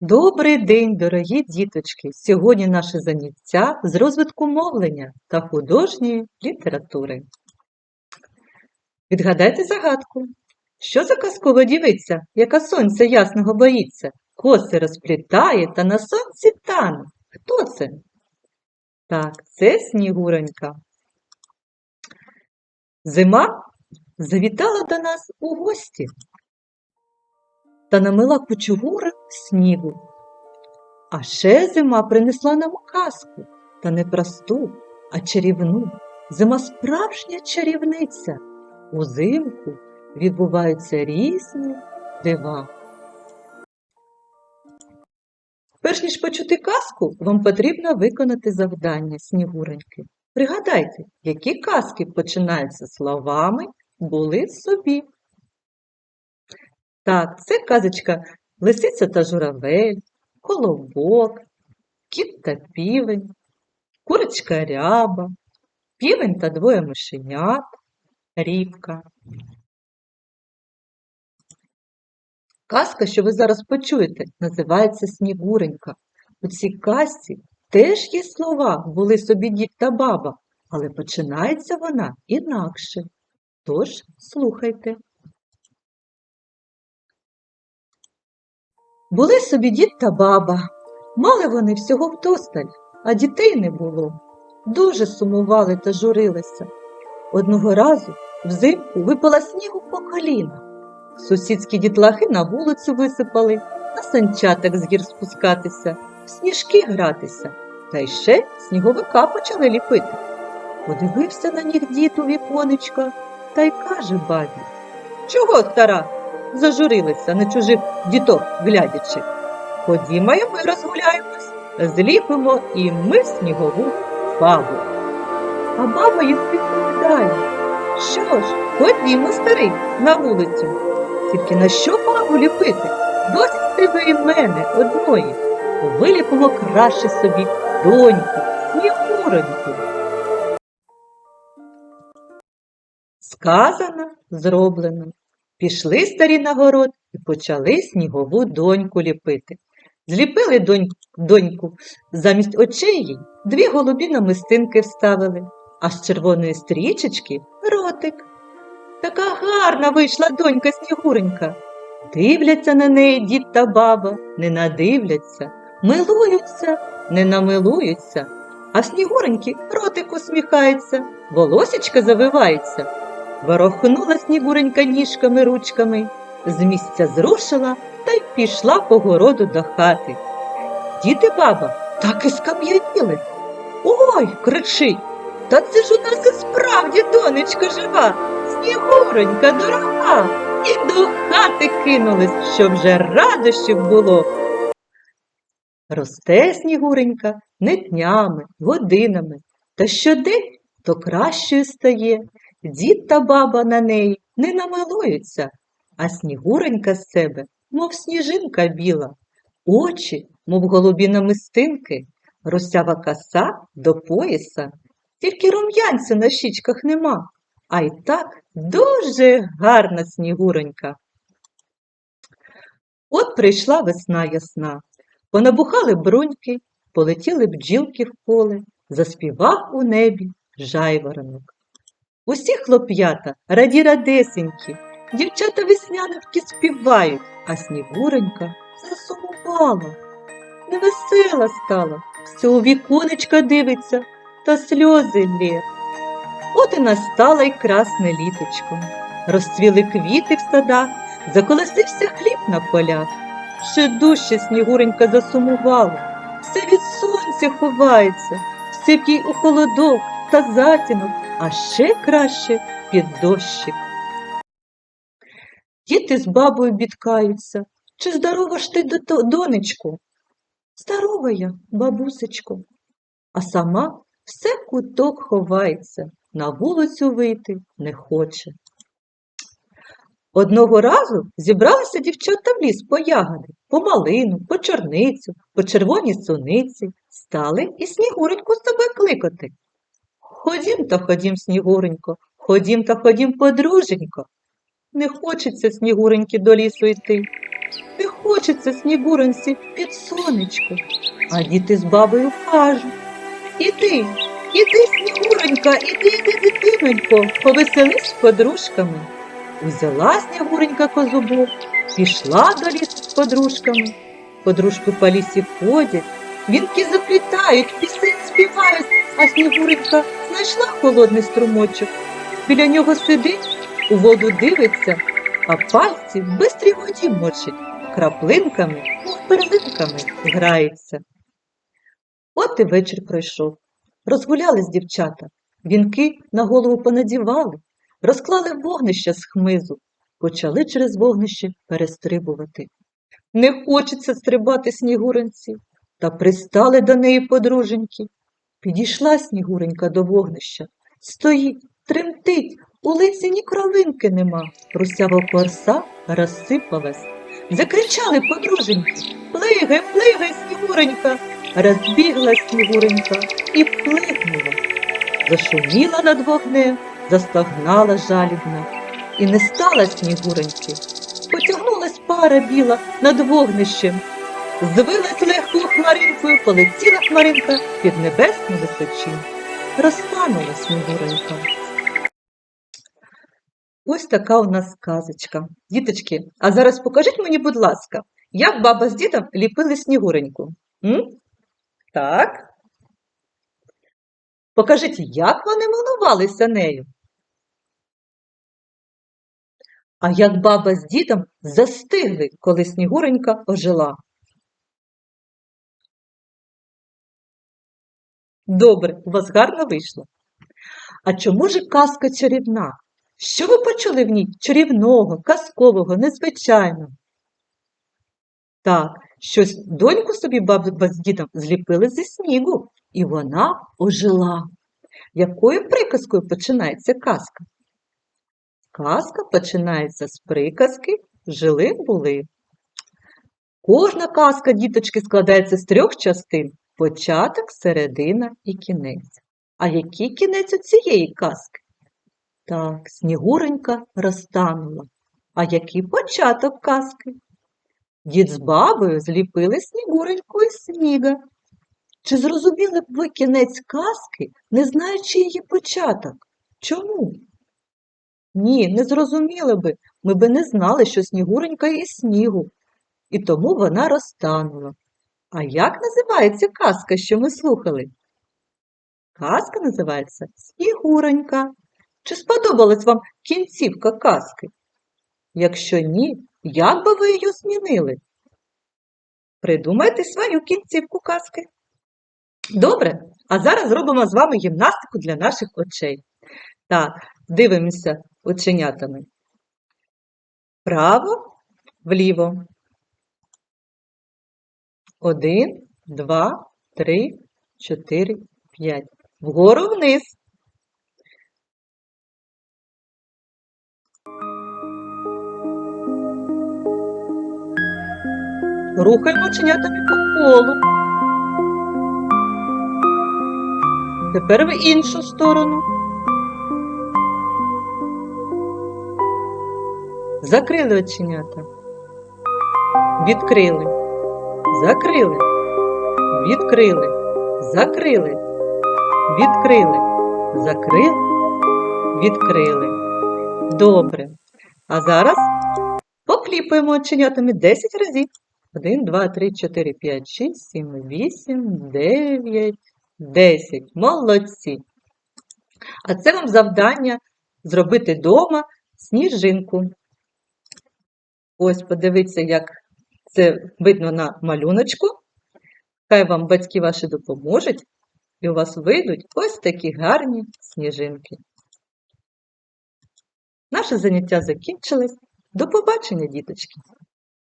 Добрий день, дорогі діточки! Сьогодні наше заняття з розвитку мовлення та художньої літератури. Відгадайте загадку. Що за казкова дівиця, яка сонця ясного боїться, коси розплітає та на сонці тане? Хто це? Так, це Снігуронька. Зима завітала до нас у гості та намила кучугури снігу. А ще зима принесла нам казку, та не просту, а чарівну. Зима справжня чарівниця. Узимку відбуваються різні дива. Перш ніж почути казку, вам потрібно виконати завдання Снігуреньки. Пригадайте, які казки починаються словами були собі. Так, це казочка Лисиця та журавель, колобок, кіт та півень, курочка ряба, півень та двоє мишенят, рібка. Казка, що ви зараз почуєте, називається Снігуренька. У цій казці теж є слова були собі дід та баба, але починається вона інакше. Тож слухайте. Були собі дід та баба. Мали вони всього вдосталь, а дітей не було. Дуже сумували та журилися. Одного разу взимку випала снігу по коліна. Сусідські дітлахи на вулицю висипали, на санчатах з гір спускатися, в сніжки гратися, та й ще сніговика почали ліпити. Подивився на них дід у віконечко та й каже бабі Чого, стара? Зажурилися на чужих діток глядячи. Ходімо і ми розгуляємось, зліпимо і ми снігову бабу. А баба їм відповідає, що ж, ходімо, старий, на вулицю. Тільки на що бабу ліпити? Досить тебе і мене одної. Виліпимо краще собі доньку, снігуроньку. Сказано, зроблено. Пішли старі на город і почали снігову доньку ліпити. Зліпили донь- доньку замість очей їй дві голубі намистинки вставили, а з червоної стрічечки ротик. Така гарна вийшла донька Снігуренька. Дивляться на неї дід та баба, не надивляться, милуються, не намилуються, а Снігуреньки ротик усміхається, волосічка завивається. Ворохнула Снігуренька ніжками ручками, з місця зрушила та й пішла по городу до хати. Діти баба так і скам'яніли. Ой, кричить, та це ж у нас і справді донечка жива, Снігуренька дорога. І до хати кинулись, щоб вже радощів було. Росте Снігуренька не днями, годинами, та щодень то кращою стає. Дід та баба на неї не намилуються, а Снігуренька з себе, мов сніжинка біла, очі, мов голубі намистинки, русява коса до пояса, тільки рум'янця на щічках нема, а й так дуже гарна Снігуренька. От прийшла весна ясна, понабухали бруньки, полетіли бджілки в поле, заспівав у небі жайворонок. Усі хлоп'ята раді радесенькі, дівчата веснянки співають, а Снігуренька засумувала. Невесела стала, все у віконечка дивиться та сльози лє. От і настала й красне літочко. Розцвіли квіти в садах, заколосився хліб на полях. Ще дужче Снігуренька засумувала, все від сонця ховається, все в їй у холодок та затінок, а ще краще під дощик. Діти з бабою бідкаються. Чи здорова ж ти, донечко? Здорова я, бабусечко. А сама все куток ховається, на вулицю вийти не хоче. Одного разу зібралися дівчата в ліс по ягоди, по малину, по чорницю, по червоній суниці, стали і Снігуреньку з себе кликати. Ходім та ходім, Снігуренько, ходім та ходім, подруженько. Не хочеться Снігуреньки до лісу йти, не хочеться снігуронці під сонечко. А діти з бабою кажуть Іди, іди, снігуронька, іди, іди, дитинонько, повеселись з подружками. Узяла снігуренька козубок, пішла до лісу з подружками. Подружки по лісі ходять, вінки заплітають, пісень співають, а снігуренька знайшла холодний струмочок. Біля нього сидить, у воду дивиться, а пальці в бистрій воді мочить, краплинками, перлинками грається. От і вечір пройшов. Розгулялись дівчата, вінки на голову понадівали, розклали вогнище з хмизу, почали через вогнище перестрибувати. Не хочеться стрибати снігуренці, та пристали до неї подруженьки. Підійшла снігуренька до вогнища, стоїть, тремтить, у лиці ні кровинки нема, русява корса розсипалась. Закричали подруженьки Плигай, плигай, снігуренька, розбіглась снігуренька і плигнула. Зашуміла над вогнем, застогнала жалібно, і не стала снігуреньки. Потягнулась пара біла над вогнищем. Звилась легкою хмаринкою, полетіла хмаринка під небесну височинь. Розтанула снігуренька. Ось така у нас казочка. Діточки, а зараз покажіть мені, будь ласка, як баба з дідом ліпили снігуреньку. М? Так. Покажіть, як вони милувалися нею. А як баба з дідом застигли, коли Снігуренька ожила. Добре, у вас гарно вийшло. А чому ж казка чарівна? Що ви почули в ній чарівного, казкового, незвичайного? Так, щось доньку собі баба з дідом зліпили зі снігу, і вона ожила. Якою приказкою починається казка? Казка починається з приказки жили-були. Кожна казка, діточки, складається з трьох частин початок, середина і кінець. А який кінець у цієї казки? Так, Снігуренька розтанула. А який початок казки? Дід з бабою зліпили Снігуреньку із сніга. Чи зрозуміли б ви кінець казки, не знаючи її початок? Чому? Ні, не зрозуміли би, ми би не знали, що Снігуренька із снігу, і тому вона розтанула. А як називається казка, що ми слухали? Казка називається Снігуренька. Чи сподобалась вам кінцівка казки? Якщо ні, як би ви її змінили? Придумайте свою кінцівку казки. Добре, а зараз зробимо з вами гімнастику для наших очей. Так, дивимося оченятами. Вправо, вліво. Один, два, три, чотири, п'ять. Вгору вниз. Рухаємо оченятами по колу. Тепер в іншу сторону. Закрили оченята. Відкрили. Закрили. Відкрили. Закрили. Відкрили. Закрили. Відкрили. Добре. А зараз покліпаємо оченятами 10 разів. 1, 2, 3, 4, 5, 6, 7, 8, 9, 10. Молодці. А це вам завдання зробити вдома сніжинку. Ось подивіться, як це видно на малюночку. Хай вам батьки ваші допоможуть, і у вас вийдуть ось такі гарні сніжинки. Наше заняття закінчилось. До побачення, діточки!